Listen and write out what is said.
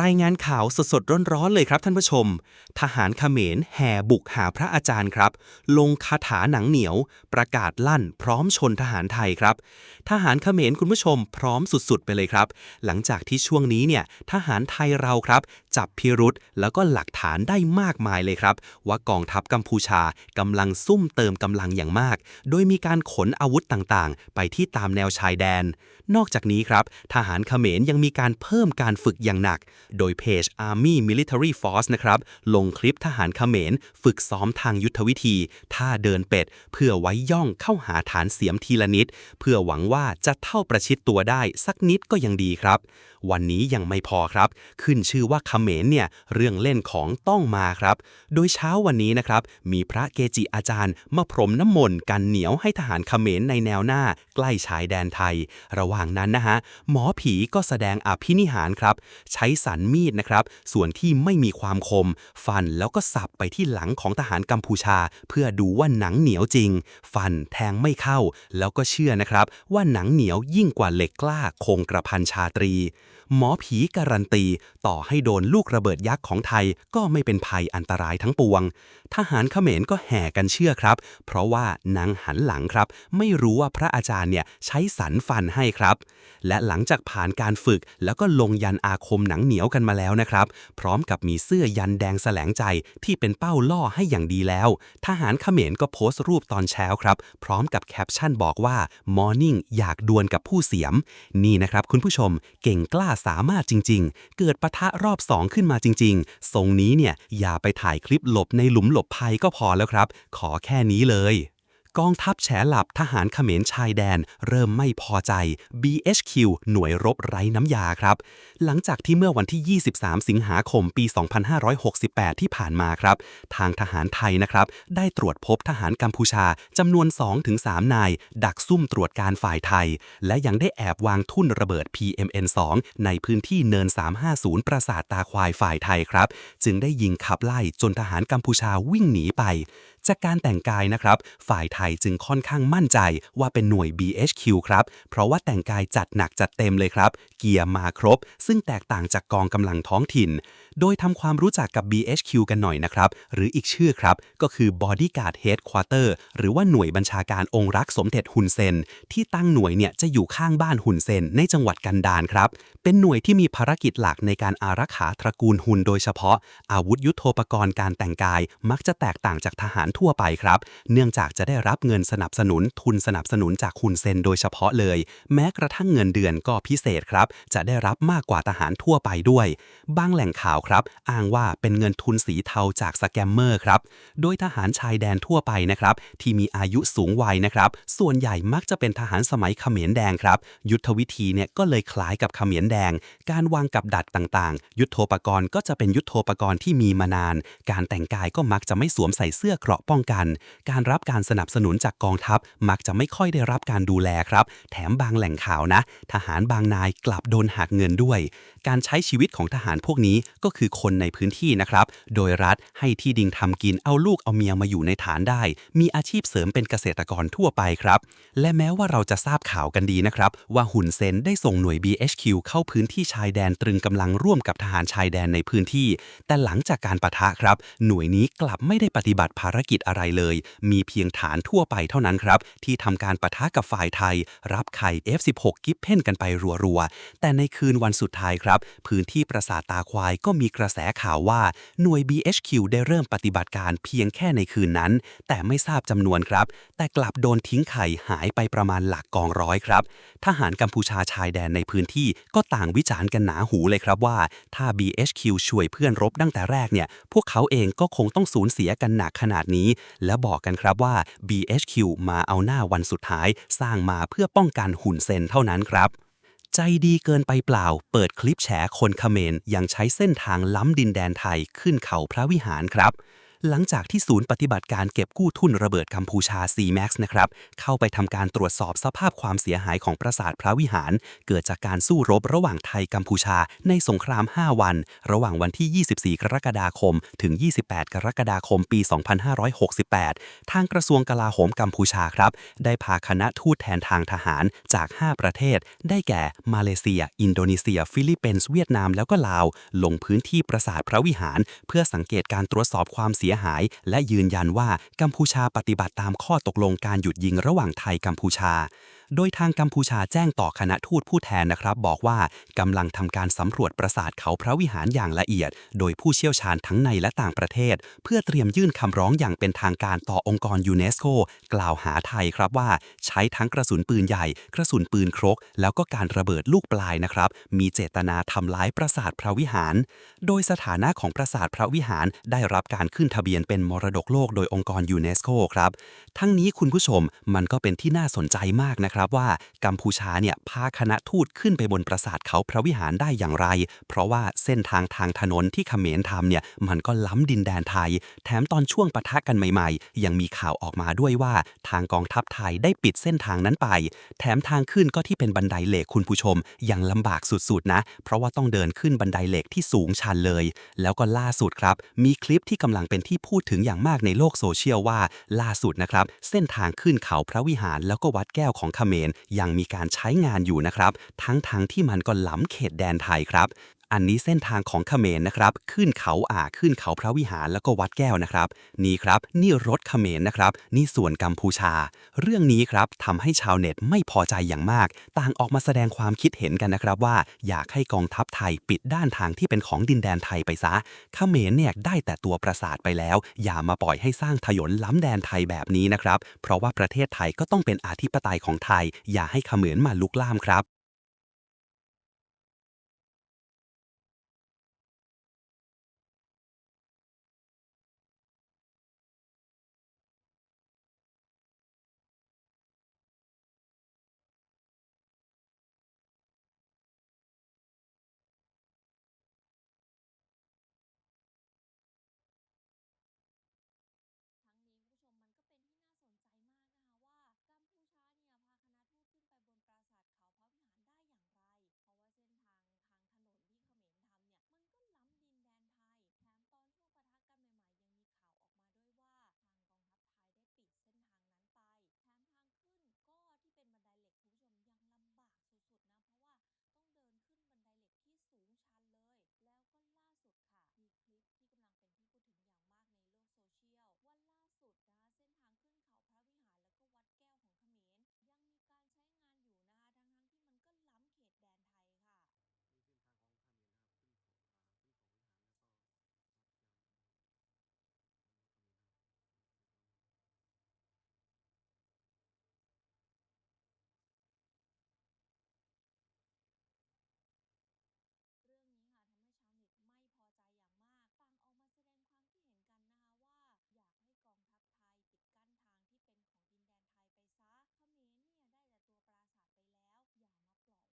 รายงานข่าวสดๆ ร้อนๆ เลยครับท่านผู้ชม ทหารเขมรแห่บุกหาพระอาจารย์ครับ ลงคาถาหนังเหนียว ประกาศลั่น พร้อมชนทหารไทยครับ ทหารเขมรคุณผู้ชมพร้อมสุดๆ ไปเลยครับ หลังจากที่ช่วงนี้เนี่ยทหารไทยเราครับ จับพิรุษแล้วก็หลักฐานได้มากมายเลยครับ ว่ากองทัพกัมพูชากำลังซุ่มเติมกำลังอย่างมาก โดยมีการขนอาวุธต่างๆ ไปที่ตามแนวชายแดน นอกจากนี้ครับ ทหารเขมรยังมีการเพิ่มการฝึกอย่างหนัก โดยเพจ Army Military Force นะครับ ลงคลิปทหารเขมร ฝึกซ้อมทางยุทธวิธี ท่าเดินเป็ด เพื่อไว้ย่องเข้าหาฐานเสียมทีละนิด เพื่อหวังว่าจะเท่าประชิดตัวได้สักนิดก็ยังดีครับ วันนี้ยังไม่พอครับ ขึ้นชื่อว่าเขมรเนี่ยเรื่องเล่นของต้องมาครับ โดยเช้าวันนี้นะครับ มีพระเกจิอาจารย์มาพรมน้ำมนต์กันเหนียวให้ทหารเขมรในแนวหน้า ใกล้ชายแดนไทย ระหว่างนั้นนะฮะหมอผีก็แสดงอภินิหารครับ ใช้สันมีดนะครับ ส่วนที่ไม่มีความคม ฟันแล้วก็สับไปที่หลังของทหารกัมพูชา เพื่อดูว่าหนังเหนียวจริง ฟันแทงไม่เข้า แล้วก็เชื่อนะครับ ว่าหนังเหนียวยิ่งกว่าเหล็กกล้าคงกระพันชาตรี หมอผีการันตี ต่อให้โดนลูกระเบิดยักษ์ของไทยก็ไม่เป็นภัยอันตรายทั้งปวง ทหารเขมรก็แห่กันเชื่อครับ เพราะว่านางหันหลังครับ ไม่รู้ว่าพระอาจารย์เนี่ยใช้สันฟันให้ครับ และหลังจากผ่านการฝึกแล้วก็ลงยันอาคมหนังเหนียวกันมาแล้วนะครับ พร้อมกับมีเสื้อยันแดงแสลงใจที่เป็นเป้าล่อให้อย่างดีแล้ว ทหารเขมรก็โพสต์รูปตอนเช้าครับ พร้อมกับแคปชั่นบอกว่า Morning อยากดวลกับผู้เสียม นี่นะครับคุณผู้ชมเก่งกล้าสามารถจริง ๆ เกิดปะทะรอบสองขึ้นมาจริง ๆ ทรงนี้เนี่ยอย่าไปถ่ายคลิปหลบในหลุมหลบภัยก็พอแล้วครับ ขอแค่นี้เลย กองทัพแฉหลับทหารเขมรชายแดน เริ่มไม่พอใจ BHQ หน่วยรบไร้น้ำยาครับ หลังจากที่เมื่อวันที่ 23 สิงหาคมปี 2568 ที่ผ่านมาครับ ทางทหารไทยนะครับ ได้ตรวจพบทหารกัมพูชาจำนวน 2-3 นาย ดักซุ่มตรวจการฝ่ายไทย และยังได้แอบวางทุ่นระเบิด PMN2 ในพื้นที่เนิน 350 ปราสาทตาควายฝ่ายไทยครับ จึงได้ยิงขับไล่จนทหารกัมพูชาวิ่งหนีไป จากการแต่งกายนะครับ ฝ่ายไทยจึงค่อนข้างมั่นใจว่าเป็นหน่วย BHQ ครับ เพราะว่าแต่งกายจัดหนักจัดเต็มเลยครับ เกียร์มาครบ ซึ่งแตกต่างจากกองกำลังท้องถิ่น โดยทำความรู้จักกับ BHQ กันหน่อยนะครับ หรืออีกชื่อครับ ก็คือ Bodyguard Headquarter หรือว่าหน่วยบัญชาการองค์รักสมเด็จฮุนเซน ที่ตั้งหน่วยเนี่ยจะอยู่ข้างบ้านฮุนเซนในจังหวัดกันดารครับ เป็นหน่วยที่มีภารกิจหลักในการอารักขาตระกูลฮุนโดยเฉพาะ อาวุธยุโทโธปกรณ์การแต่งกาย มักจะแตกต่างจากทหารทั่วไปครับ เนื่องจากจะได้รับเงินสนับสนุนทุนสนับสนุนจากฮุนเซนโดยเฉพาะเลย แม้กระทั่งเงินเดือนก็พิเศษครับ จะได้รับมากกว่าทหารทั่วไปด้วย บางแหล่งข่าวครับ อ้างว่าเป็นเงินทุนสีเทาจากสแกมเมอร์ครับ โดยทหารชายแดนทั่วไปนะครับ ที่มีอายุสูงวัยนะครับ ส่วนใหญ่มักจะเป็นทหารสมัยเขมรแดงครับ ยุทธวิธีเนี่ยก็เลยคล้ายกับเขมรแดง การวางกับดักต่างๆ ยุทโธปกรณ์ก็จะเป็นยุทโธปกรณ์ที่มีมานาน การแต่งกายก็มักจะไม่สวมใส่เสื้อเกราะป้องกัน การรับการสนับสนุนจากกองทัพ มักจะไม่ค่อยได้รับการดูแลครับ แถมบางแหล่งข่าวนะ ทหารบางนายกลับโดนหักเงินด้วย การใช้ชีวิตของทหารพวกนี้ก็คือคนในพื้นที่นะครับ โดยรัฐให้ที่ดินทำกินเอาลูกเอาเมียมาอยู่ในฐานได้ มีอาชีพเสริมเป็นเกษตรกรทั่วไปครับ และแม้ว่าเราจะทราบข่าวกันดีนะครับ ว่าหุ่นเซนได้ส่งหน่วย BHQ เข้าพื้นที่ชายแดนตรึงกำลังร่วมกับทหารชายแดนในพื้นที่ แต่หลังจากการปะทะครับ หน่วยนี้กลับไม่ได้ปฏิบัติภารกิจอะไรเลย มีเพียงฐานทั่วไปเท่านั้นครับ ที่ทำการปะทะกับฝ่ายไทย รับไข่ F16 กิฟเพนกันไปรัวๆแต่ในคืนวันสุดท้ายครับ พื้นที่ปราสาทตาควายก็มีมีกระแสข่าวว่าหน่วย BHQ ได้เริ่มปฏิบัติการเพียงแค่ในคืนนั้น แต่ไม่ทราบจำนวนครับ แต่กลับโดนทิ้งไข่หายไปประมาณหลักกองร้อยครับ ทหารกัมพูชาชายแดนในพื้นที่ก็ต่างวิจารณ์กันหนาหูเลยครับว่า ถ้า BHQ ช่วยเพื่อนรบตั้งแต่แรกเนี่ย พวกเขาเองก็คงต้องสูญเสียกันหนักขนาดนี้ และบอกกันครับว่า BHQ มาเอาหน้าวันสุดท้าย สร้างมาเพื่อป้องกันหุ่นเซนเท่านั้นครับ ใจดีเกินไปเปล่า เปิดคลิปแฉคนเขมรยังใช้เส้นทางล้ำดินแดนไทยขึ้นเขาพระวิหารครับ หลังจากที่ศูนย์ปฏิบัติการเก็บกู้ทุนระเบิดกัมพูชา CMAX นะครับ เข้าไปทำการตรวจสอบสภาพความเสียหายของปราสาทพระวิหาร เกิดจากการสู้รบระหว่างไทยกัมพูชาในสงคราม 5 วัน ระหว่างวันที่ 24 กรกฎาคม ถึง 28 กรกฎาคม ปี 2568 ทางกระทรวงกลาโหมกัมพูชาครับ ได้พาคณะทูตแทนทางทหารจาก 5 ประเทศ ได้แก่ มาเลเซีย อินโดนีเซีย ฟิลิปปินส์ เวียดนาม แล้วก็ลาว ลงพื้นที่ปราสาทพระวิหาร เพื่อสังเกตการตรวจสอบความเสียหาย และยืนยันว่ากัมพูชาปฏิบัติตามข้อตกลงการหยุดยิงระหว่างไทยกัมพูชา โดยทางกัมพูชาแจ้งต่อคณะทูตผู้แทนนะครับ บอกว่ากำลังทำการสำรวจปราสาทเขาพระวิหารอย่างละเอียด โดยผู้เชี่ยวชาญทั้งในและต่างประเทศ เพื่อเตรียมยื่นคำร้องอย่างเป็นทางการต่อองค์กรยูเนสโกกล่าวหาไทยครับว่า ใช้ทั้งกระสุนปืนใหญ่ กระสุนปืนครก แล้วก็การระเบิดลูกปลายนะครับ มีเจตนาทำร้ายปราสาทพระวิหาร โดยสถานะของปราสาทพระวิหารได้รับการขึ้นทะเบียนเป็นมรดกโลกโดยองค์กรยูเนสโกครับ ทั้งนี้คุณผู้ชมมันก็เป็นที่น่าสนใจมากนะครับว่ากัมพูชาเนี่ยพาคณะทูตขึ้นไปบนปราสาทเขาพระวิหารได้อย่างไร เพราะว่าเส้นทางทางถนนที่เขมรทำเนี่ยมันก็ล้ำดินแดนไทย แถมตอนช่วงปะทะกันใหม่ๆ ยังมีข่าวออกมาด้วยว่าทางกองทัพไทยได้ปิดเส้นทางนั้นไป แถมทางขึ้นก็ที่เป็นบันไดเหล็กคุณผู้ชมยังลำบากสุดๆนะ เพราะว่าต้องเดินขึ้นบันไดเหล็กที่สูงชันเลย แล้วก็ล่าสุดครับ มีคลิปที่กำลังเป็นที่พูดถึงอย่างมากในโลกโซเชียลว่าล่าสุดนะครับ เส้นทางขึ้นเขาพระวิหารแล้วก็วัดแก้วของเขมรยังมีการใช้งานอยู่นะครับ ทั้งทางที่มันก็ล้ำเขตแดนไทยครับ อันนี้เส้นทางของเขมรนะครับ ขึ้นเขาอ่าขึ้นเขาพระวิหารแล้วก็วัดแก้วนะครับ นี่ครับ นี่รถเขมรนะครับ นี่ส่วนกัมพูชา เรื่องนี้ครับทำให้ชาวเน็ตไม่พอใจอย่างมาก ต่างออกมาแสดงความคิดเห็นกันนะครับว่า อยากให้กองทัพไทยปิดด้านทางที่เป็นของดินแดนไทยไปซะ เขมรเนี่ยได้แต่ตัวปราสาทไปแล้ว อย่ามาปล่อยให้สร้างถยนล้ำแดนไทยแบบนี้นะครับ เพราะว่าประเทศไทยก็ต้องเป็นอาธิปไตยของไทย อย่าให้เขมรมาลุกล่ามครับ